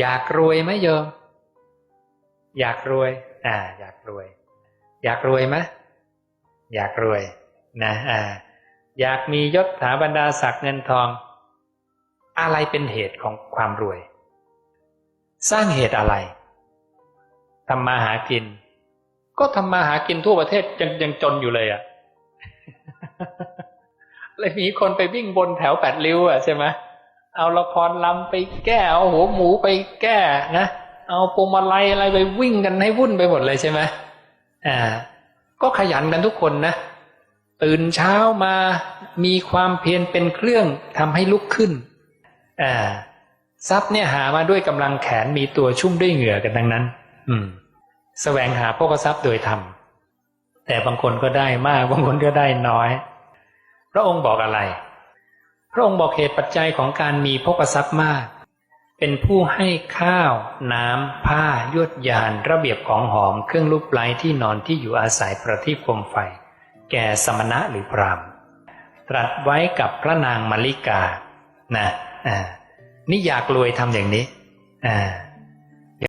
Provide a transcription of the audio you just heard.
อยากรวยไหมโยม อยากรวย อ่า อยากรวย อยากรวยไหมอยากรวย นะ อ่า อยากมียศถาบรรดาศักดิ์เงินทอง อะไรเป็นเหตุของความรวย สร้างเหตุอะไรทำมาหากิน ก็ทำมาหากินทั่วประเทศยังยังจนอยู่เลยอะ่ะเลยมีคนไปวิ่งบนแถวแปดริ้วอะใช่ไหม เอาละครลำไปแก้เอาหัวหมูไปแก้นะเอาปมอะไรอะไรไปวิ่งกันให้วุ่นไปหมดเลยใช่ไหมอ่า ก็ขยันกันทุกคนนะตื่นเช้ามามีความเพียรเป็นเครื่องทำให้ลุกขึ้นอ่าทรัพย์เนี่ยหามาด้วยกำลังแขนมีตัวชุ่มด้วยเหงื่อกันทั้งนั้น อืม แสวงหาพวกทรัพย์โดยธรรมแต่บางคนก็ได้มาก บางคนก็ได้น้อย พระองค์บอกอะไร ระองค์บอกเหตุปัจจัยของการมีพกทรัพย์มาก เป็นผู้ให้ข้าว น้ำ ผ้ายวดยาน ระเบียบของหอมเครื่องลูกไล้ที่นอนที่อยู่อาศัยประทีปโคมไฟ แก่สมณะหรือพรามตรัสไว้กับพระนางมาริกา นะ อ่า นี่อยากรวยทำอย่างนี้ อ่า